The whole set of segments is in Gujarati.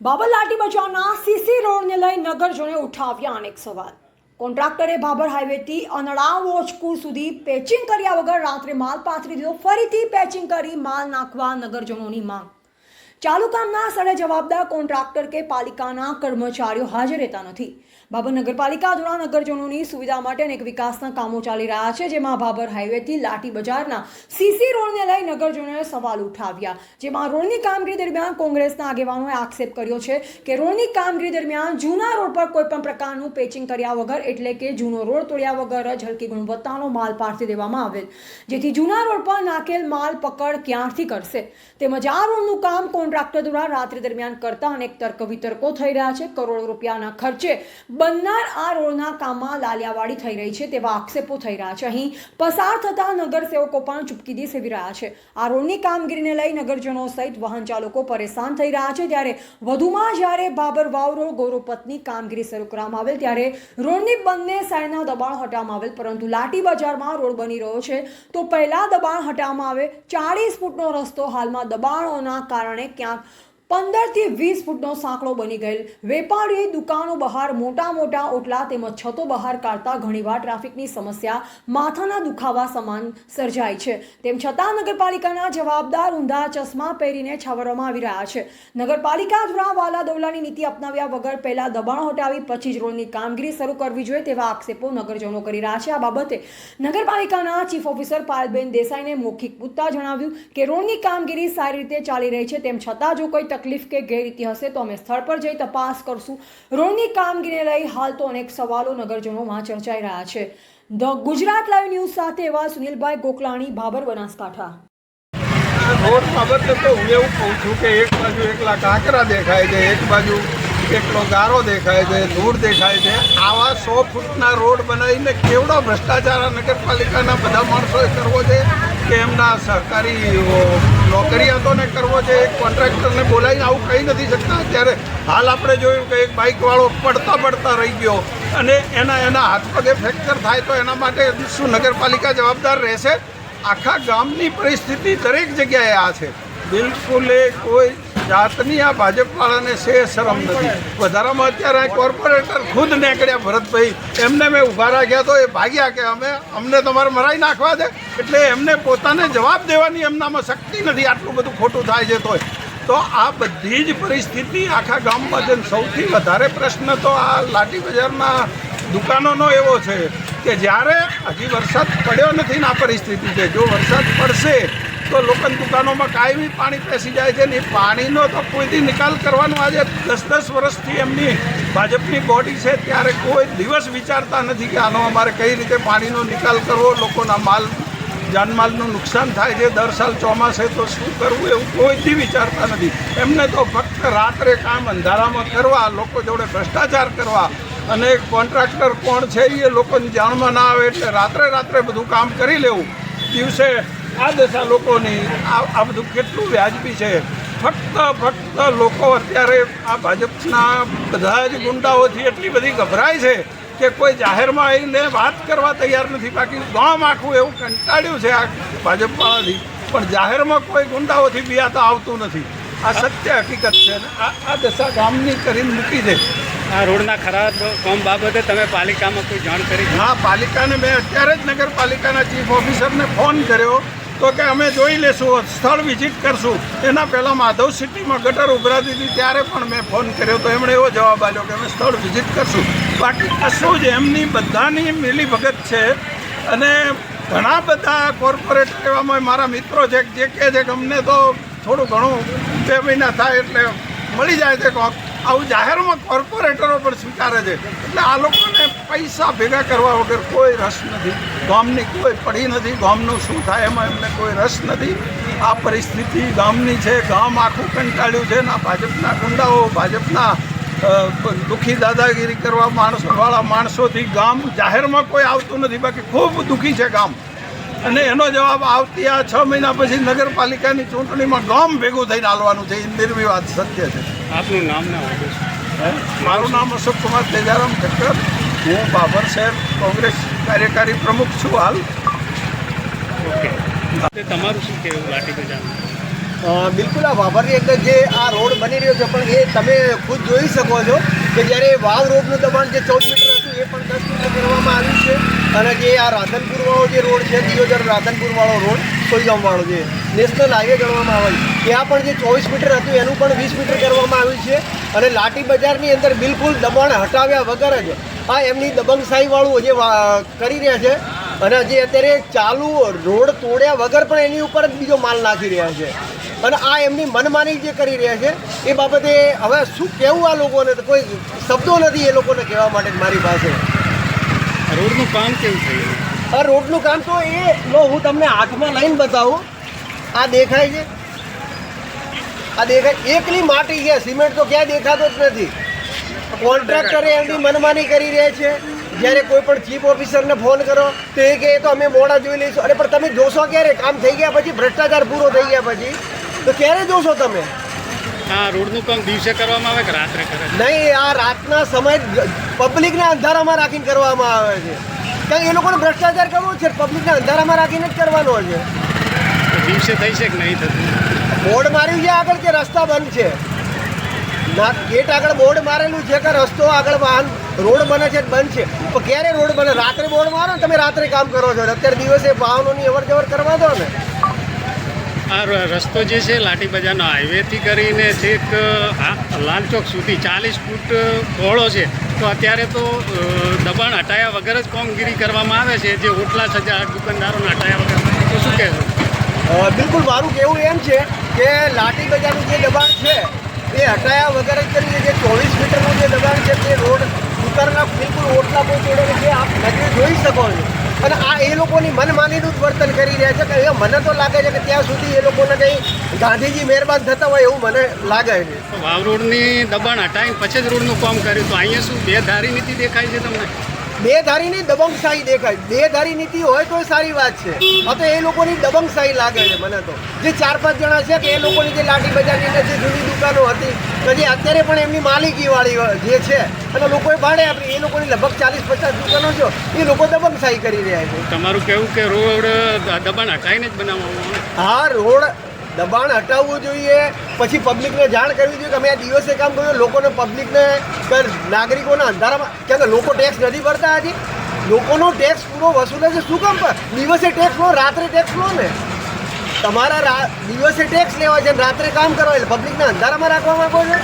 બાબર લાઠી બચાવના સીસી રોડને લઈ નગરજોને ઉઠાવ્યા અનેક સવાલ. કોન્ટ્રાક્ટરે બાબર હાઈવેથી અનડા વોચકુર સુધી પેચિંગ કર્યા વગર રાત્રે માલ પાથરી દીધો. ફરીથી પેચિંગ કરી માલ નાખવા નગરજનોની માંગ. ચાલુ કામના સ્થળે જવાબદાર કોન્ટ્રાક્ટર કે પાલિકાના કર્મચારીઓ હાજર રહેતા નથી. બાબર નગરપાલિકા દ્વારા નગરજનોની સુવિધા માટે અનેક વિકાસના કામો ચાલી રહ્યા છે, જેમાં બાબર હાઈવેથી લાઠી બજારના સીસી રોડને લઈ નગરજનોએ સવાલ ઉઠાવ્યા. જેમાં રોડની કામગીરી દરમિયાન કોંગ્રેસના આગેવાનોએ આક્ષેપ કર્યો છે કે રોડની કામગીરી દરમિયાન જૂના રોડ પર કોઈપણ પ્રકારનું પેચિંગ કર્યા વગર, એટલે કે જૂનો રોડ તોડ્યા વગર જ હલકી ગુણવત્તાનો માલ પારથી દેવામાં આવેલ. જેથી જૂના રોડ પર નાખેલ માલ પકડ ક્યાંથી કરશે? તેમજ આ રોડનું કામ કોન્ટ્રાક્ટર દ્વારા રાત્રિ દરમિયાન કરતા અનેક તર્ક વિતર્કો થઈ રહ્યા છે. કરોડો રૂપિયાના ખર્ચે બનનાર આ રોડના કામમાં લાલિયાવાડી થઈ રહી છે તેવા આક્ષેપો થઈ રહ્યા છે. અહીં પસાર થતા નગરસેવકો પણ ચૂપકીદી સેવી રહ્યા છે. આ રોડની કામગીરીને લઈ નગરજનો સહિત વાહન ચાલકો પરેશાન થઈ રહ્યા છે. ત્યારે વધુમાં જ્યારે બાબર વાવ રોડ ગૌરવપથની કામગીરી શરૂ કરવામાં આવેલ, ત્યારે રોડની બંને સાઈડના દબાણ હટાવવામાં આવેલ, પરંતુ લાટી બજારમાં રોડ બની રહ્યો છે. તો પહેલાં દબાણ હટાવવામાં આવે, ચાળીસ ફૂટનો રસ્તો હાલમાં દબાણોના કારણે ક્યાંક પંદરથી વીસ ફૂટનો સાંકડો બની ગયેલ વેપારીએ દુકાનો બહાર મોટા મોટા ઓટલા તેમજ છતો બહાર કાઢતા ઘણીવાર ટ્રાફિકની સમસ્યા માથાના દુખાવા સમાન સર્જાય છે. તેમ છતાં નગરપાલિકાના જવાબદાર ઊંધા ચશ્મા પહેરીને છાવરવામાં આવી રહ્યા છે. નગરપાલિકા દ્વારા વાલા દોલાની નીતિ અપનાવ્યા વગર પહેલા દબાણ હટાવી પછી જ રોડની કામગીરી શરૂ કરવી જોઈએ તેવા આક્ષેપો નગરજનો કરી રહ્યા છે. આ બાબતે નગરપાલિકાના ચીફ ઓફિસર પાયલબેન દેસાઈને મૌખિક પૂછતા જણાવ્યું કે રોડની કામગીરી સારી રીતે ચાલી રહી છે. તેમ છતાં જો કોઈ તકલીફ કે ગેરરીતિ હશે તો અમે સ્થળ પર જઈ તપાસ કરશું. રોડની કામગીરીને લઈ હાલ તો અનેક સવાલો નગરજનોમાં ચર્ચાઈ રહ્યા છે. ધ ગુજરાત લાઈવ ન્યૂઝ સાથે એવા સુનિલભાઈ ગોકલાણી ભાબર બનાસકાંઠા. રોડ બાબતે તો હું એવું કહું છું કે એક બાજુ એકલા કાંકરા દેખાય છે, એક બાજુ એકલો ગારો દેખાય છે, ધૂળ દેખાય છે. આવા સો ફૂટના રોડ બનાવીને કેવડો ભ્રષ્ટાચાર નગરપાલિકાના બધા માણસોએ કરવો છે કે એમના સહકારી નોકરિયાતોને કરવો છે, એક કોન્ટ્રાક્ટરને બોલાવીને આવું કહી નથી શકતા. ત્યારે હાલ આપણે જોયું કે એક બાઇકવાળો પડતા પડતા રહી ગયો. અને એના એના હાથ પગે ફ્રેક્ચર થાય તો એના માટે શું નગરપાલિકા જવાબદાર રહેશે? આખા ગામની પરિસ્થિતિ દરેક જગ્યાએ આ છે. બિલકુલ કોઈ જાતની આ ભાજપવાળાને છે શરમ નથી. વધારામાં અત્યારે કોર્પોરેટર ખુદ નીકળ્યા ભરતભાઈ. એમને મેં ઊભા રાખ્યા તો એ ભાગ્યા કે અમે અમને તમારે મરાઈ નાખવા દે. એટલે એમને પોતાને જવાબ દેવાની એમનામાં શક્તિ નથી. આટલું બધું ખોટું થાય છે તોય. તો આ બધી જ પરિસ્થિતિ આખા ગામમાં છે સૌથી વધારે પ્રશ્ન તો આ લાઠી બજારના દુકાનોનો એવો છે કે જ્યારે હજી વરસાદ પડ્યો નથી ને આ પરિસ્થિતિ છે. જો વરસાદ પડશે તો લોકોની દુકાનોમાં કાયમી પાણી પેસી જાય છે ને એ પાણીનો તો કોઈથી નિકાલ કરવાનો? આજે દસ દસ વર્ષથી એમની ભાજપની બોડી છે, ત્યારે કોઈ દિવસ વિચારતા નથી કે આનો અમારે કઈ રીતે પાણીનો નિકાલ કરવો, લોકોના માલ, જાનમાલનું નુકસાન થાય છે, દર સાલ ચોમાસે તો શું કરવું એવું કોઈથી વિચારતા નથી. એમને તો ફક્ત રાત્રે કામ અંધારામાં કરવા, લોકો જોડે ભ્રષ્ટાચાર કરવા. અને કોન્ટ્રાક્ટર કોણ છે એ લોકોની જાણમાં ના આવે એટલે રાત્રે રાત્રે બધું કામ કરી લેવું. દિવસે આ દશા લોકોની આ આ બધું કેટલું વ્યાજબી છે. ફક્ત ફક્ત લોકો અત્યારે આ ભાજપના બધા જ ગુંડાઓથી એટલી બધી ગભરાય છે કે કોઈ જાહેરમાં આવીને વાત કરવા તૈયાર નથી. બાકી ગામ આખું એવું કંટાળ્યું છે આ ભાજપવાળાથી. પણ જાહેરમાં કોઈ ગુંડાઓથી બિયાતા આવતું નથી. આ સત્ય હકીકત છે. આ આ દશા ગામની કરીને મૂકી છે આ રોડના ખરાબ કામ બાબતે તમે પાલિકામાં કોઈ જાણ કરી હા પાલિકાને મેં અત્યારે જ નગરપાલિકાના ચીફ ઓફિસરને ફોન કર્યો તો કે અમે જોઈ લેશું સ્થળ વિઝિટ કરશું. એના પહેલાં માધવ સિટીમાં ગટર ઉભરાતી હતી ત્યારે પણ મેં ફોન કર્યો. તો એમણે એવો જવાબ આપ્યો કે અમે સ્થળ વિઝિટ કરશું. બાકી કશું જ એમની બધાની મિલીભગત છે. અને ઘણા બધા કોર્પોરેટ એવામાં મારા મિત્રો છે, જે કહે છે કે અમને તો થોડું ઘણું બે મહિના થાય એટલે મળી જાય છે. કોક આવું જાહેરમાં કોર્પોરેટરો પણ સ્વીકારે છે. એટલે આ લોકોને પૈસા ભેગા કરવા વગર કોઈ રસ નથી. ગામની કોઈ પડી નથી. ગામનું શું થાય એમાં એમને કોઈ રસ નથી. આ પરિસ્થિતિ ગામની છે. ગામ આખું કંટાળ્યું છે ને ભાજપના ગુંડાઓ ભાજપના દુઃખી દાદાગીરી કરવા માણસોવાળા માણસોથી ગામ જાહેરમાં કોઈ આવતું નથી. બાકી ખૂબ દુઃખી છે ગામ. અને એનો જવાબ આવતી આ છ મહિના પછી નગરપાલિકાની ચૂંટણીમાં ગામ ભેગું થઈને હાલવાનું છે. એ નિર્વિવાદ સત્ય છે. આપનું નામ ના મારું નામ અશોક કુમાર તેજારામ ઠક્કર. હું બાબર શહેર કોંગ્રેસ કાર્યકારી પ્રમુખ છું હાલ. ઓકે. તમારું શું કહેવું લાઠી બજાર બિલકુલ આ વાપરની અંદર જે આ રોડ બની રહ્યો છે પણ એ તમે ખુદ જોઈ શકો છો કે જ્યારે વાવ રોડનું દબાણ જે ચૌદ મીટર હતું એ પણ દસ મીટર કરવામાં આવ્યું છે. અને જે આ રાધનપુરવાળો જે રોડ છે દિયોદર રાધનપુરવાળો રોડ સોઈગામવાળો જે નેશનલ હાઈવે ગણવામાં આવે છે ત્યાં પણ જે ચોવીસ મીટર હતું એનું પણ વીસ મીટર કરવામાં આવ્યું છે. અને લાઠી બજારની અંદર બિલકુલ દબાણ હટાવ્યા વગર જ આ એમની દબંગશાહીવાળું જે કરી રહ્યા છે અને જે અત્યારે ચાલુ રોડ તોડ્યા વગર પણ એની ઉપર જ બીજો માલ નાખી રહ્યા છે. અને આ એમની મનમાની જે કરી રહ્યા છે એ બાબતે હવે શું કહેવું આ લોકોને? તો કોઈ શબ્દો નથી એ લોકોને કહેવા માટે મારી પાસે. રોડનું કામ કેવું થયું આ રોડનું કામ તો એ લો હું તમને હાથમાં લઈને બતાવું. આ દેખાય છે? આ દેખાય એકલી માટી છે સિમેન્ટ તો ક્યાંય દેખાતો જ નથી. કોન્ટ્રાક્ટરે એમની મનમાની કરી રહ્યા છે. જ્યારે કોઈ પણ ચીફ ઓફિસરને ફોન કરો તો એ કહે તો અમે મોડા જોઈ લઈશું. અરે પણ તમે જોશો ક્યારે? કામ થઈ ગયા પછી ભ્રષ્ટાચાર પૂરો થઈ ગયા પછી. તો ક્યારે જોશો તમે? હા રોડનું કામ દિવસે કરવામાં આવે કે રાત્રે કરે નહીં આ રાતના સમય પબ્લિકને અંધારામાં રાખીને કરવામાં આવે છે. કારણ એ લોકોને ભ્રષ્ટાચાર કરવો છે પબ્લિકને અંધારામાં રાખીને જ કરવાનો છે. દિવસે થઈ છે કે નહીં થતું? બોર્ડ માર્યું છે આગળ કે રસ્તા બંધ છે? ના ગેટ આગળ બોર્ડ મારેલું છે કે રસ્તો આગળ વાહન રોડ બને છે બંધ છે? તો ક્યારે રોડ બને? રાત્રે બોર્ડ મારો ને તમે રાત્રે કામ કરો છો. અત્યારે દિવસે વાહનોની અવર જવર કરવા દો ને. આ રસ્તો જે છે લાઠી બજારનો હાઈવેથી કરીને છેક લાલ ચોક સુધી ચાલીસ ફૂટ પહોળો છે. તો અત્યારે તો દબાણ હટાયા વગર જ કામગીરી કરવામાં આવે છે. જે ઓટલા સજા દુકાનદારોને હટાયા વગર. તો શું કહેશો? બિલકુલ મારું કહેવું એમ છે કે લાઠી બજારનું જે દબાણ છે એ હટાયા વગર જ કરીને જે ચોવીસ મીટરનું જે દબાણ છે તે રોડ દુકાનના બિલકુલ ઓટલા બહુ તોડેલો છે આપ નજરે જોઈ શકો છો. અને આ એ લોકોની મનમાનીનું જ વર્તન કરી રહ્યા છે કે એ મને તો લાગે છે કે ત્યાં સુધી એ લોકોને કંઈ ગાંધીજી મહેરબાન થતા હોય એવું મને લાગે છે. વાવ રોડની દબાણ હટાવીને પછી જ રોડનું કામ કર્યું. તો અહીંયા શું બે ધારી નીતિ દેખાય છે તમને? બે ધારીની દબંગશાહી દેખાય. બે ધારી નીતિ હોય તો સારી વાત છે. તો એ લોકોની દબંગશાહી લાગે છે મને તો. જે ચાર પાંચ જણા છે કે એ લોકોની જે લાઠી બજારની અંદર જે જૂની દુકાનો હતી કે જે અત્યારે પણ એમની માલિકી વાળી જે છે અને લોકોએ ભાડે આપી એ લોકોની લગભગ ચાલીસ પચાસ દુકાનો છે એ લોકો દબંગશાહી કરી રહ્યા છે. તમારું કેવું કે રોડ દબાણ હટાવીને જ બનાવવામાં હા રોડ દબાણ હટાવવું જોઈએ પછી પબ્લિકને જાણ કરવી જોઈએ કે અમે આ દિવસે કામ કર્યું લોકોને પબ્લિકને કે નાગરિકોના અંધારામાં કેમ કે લોકો ટેક્સ નથી ભરતા હજી? લોકોનો ટેક્સ પૂરો વસૂલે છે શું કામ પર દિવસે ટેક્સ લો રાત્રે ટેક્સ લો ને. તમારા રા- દિવસે ટેક્સ લેવા છે રાત્રે કામ કરવા એટલે પબ્લિકને અંધારામાં રાખવા માંગો છો?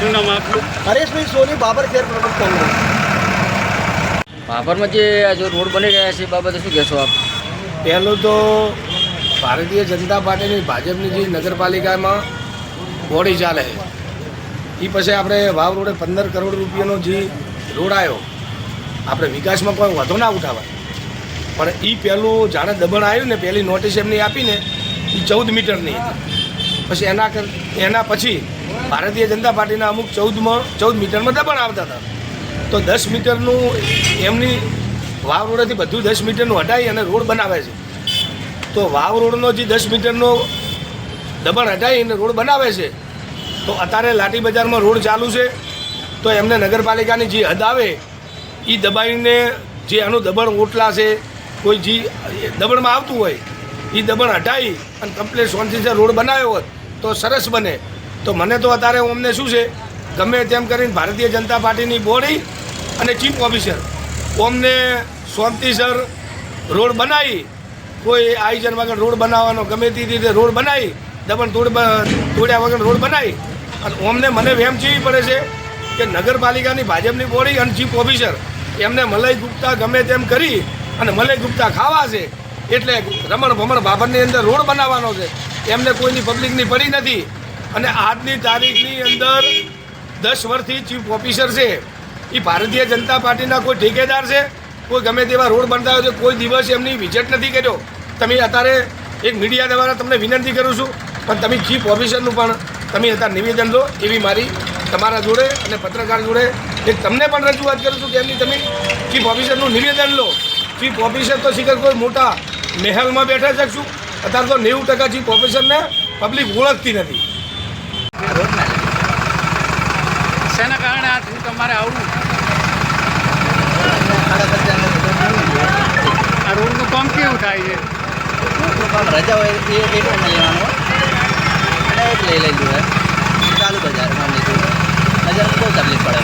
શું નામ આપનું? હરેશભાઈ સોની બાબર શેર પ્રમુખ કોંગ્રેસ. બાબરમાં જે આ જો રોડ બની રહ્યા છે એ બાબતે શું કહેશો આપ? પહેલું તો ભારતીય જનતા પાર્ટીની ભાજપની જે નગરપાલિકામાં બોડી ચાલે છે એ પછી આપણે વાવ રોડે પંદર કરોડ રૂપિયાનો જે રોડ આવ્યો, આપણે વિકાસમાં કોઈ વધુ ના ઉઠાવાય પણ એ પહેલું જાણે દબણ આવ્યું ને પહેલી નોટિસ એમની આપીને એ ચૌદ મીટરની હતી. પછી એના કર, એના પછી ભારતીય જનતા પાર્ટીના અમુક ચૌદમાં, ચૌદ મીટરમાં દબાણ આવતા હતા. તો દસ મીટરનું એમની વાવ રોડેથી બધું દસ મીટરનું હટાવી અને રોડ બનાવે છે. તો વાવ રોડનો જે દસ મીટરનો દબાણ હટાવીને રોડ બનાવે છે, તો અત્યારે લાઠી બજારમાં રોડ ચાલુ છે, તો એમને નગરપાલિકાની જે હદ આવે એ દબાઈને જે આનું દબાણ ઓટલા છે, કોઈ જે દબાણમાં આવતું હોય એ દબાણ હટાવી અને કમ્પ્લેટ સોનથી રોડ બનાવ્યો હોત, તો સરસ બને. તો મને તો અત્યારે અમને શું છે, ગમે તેમ કરીને ભારતીય જનતા પાર્ટીની બોડી અને ચીફ ઓફિસર ઓમને સોનતીસર રોડ બનાવી કોઈ આયોજન વગર રોડ બનાવવાનો ગમે તે રીતે રોડ બનાવી, દમણ તોડ તોડ્યા વગર રોડ બનાવી. અને ઓમને મને વહેમ જીવી પડે છે કે નગરપાલિકાની ભાજપની બોડી અને ચીફ ઓફિસર એમને મલય ગુપ્તા ગમે તેમ કરી અને મલય ગુપ્તા ખાવા છે. એટલે રમણ ભમણ બાબરની અંદર રોડ બનાવવાનો છે. એમને કોઈની પબ્લિકની પડી નથી. અને આજની તારીખની અંદર દસ વર્ષથી ચીફ ઓફિસર છે. એ ભારતીય જનતા પાર્ટીના કોઈ ઠેકેદાર છે? કોઈ ગમે તેવા રોડ બનતા હોય છે, કોઈ દિવસ એમની વિઝિટ નથી કર્યો. તમે અત્યારે એક મીડિયા દ્વારા તમને વિનંતી કરું છું, પણ તમે ચીફ ઓફિસરનું પણ તમે અત્યારે નિવેદન લો, એવી મારી તમારા જોડે અને પત્રકાર જોડે એક તમને પણ રજૂઆત કરું છું કે એમની તમે ચીફ ઓફિસરનું નિવેદન લો. ચીફ ઓફિસર તો શીખર કોઈ મોટા મહેલમાં બેઠા શકશું અત્યારે તો નેવું ટકા ચીફ ઓફિસરને પબ્લિક ઓળખતી નથી. શેના કારણે આ તમારે આવું? આ રોડનું કામ કેવું થાય છે? રજા હોય એ ટાઈમે લેવાનું. એક લઈ લેજો ચાલુ બજારમાં લીધું. બજારમાં બહુ તકલીફ પડે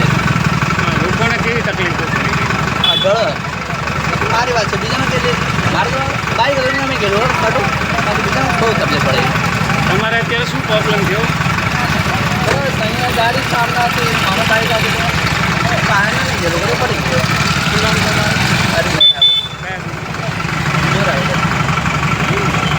લોકોને કેવી તકલીફો પડી? આ ગળો સારી વાત છે. બીજાને કે મારે તો બાઈક લઈને અમે ગયેલો બાકી બીજાને બહુ તકલીફ પડે. તમારે અત્યારે શું પ્રોબ્લેમ થયો? બસ અહીંયા ગાડી સામના હતી મારા બાઈક આવી జిల్లాలో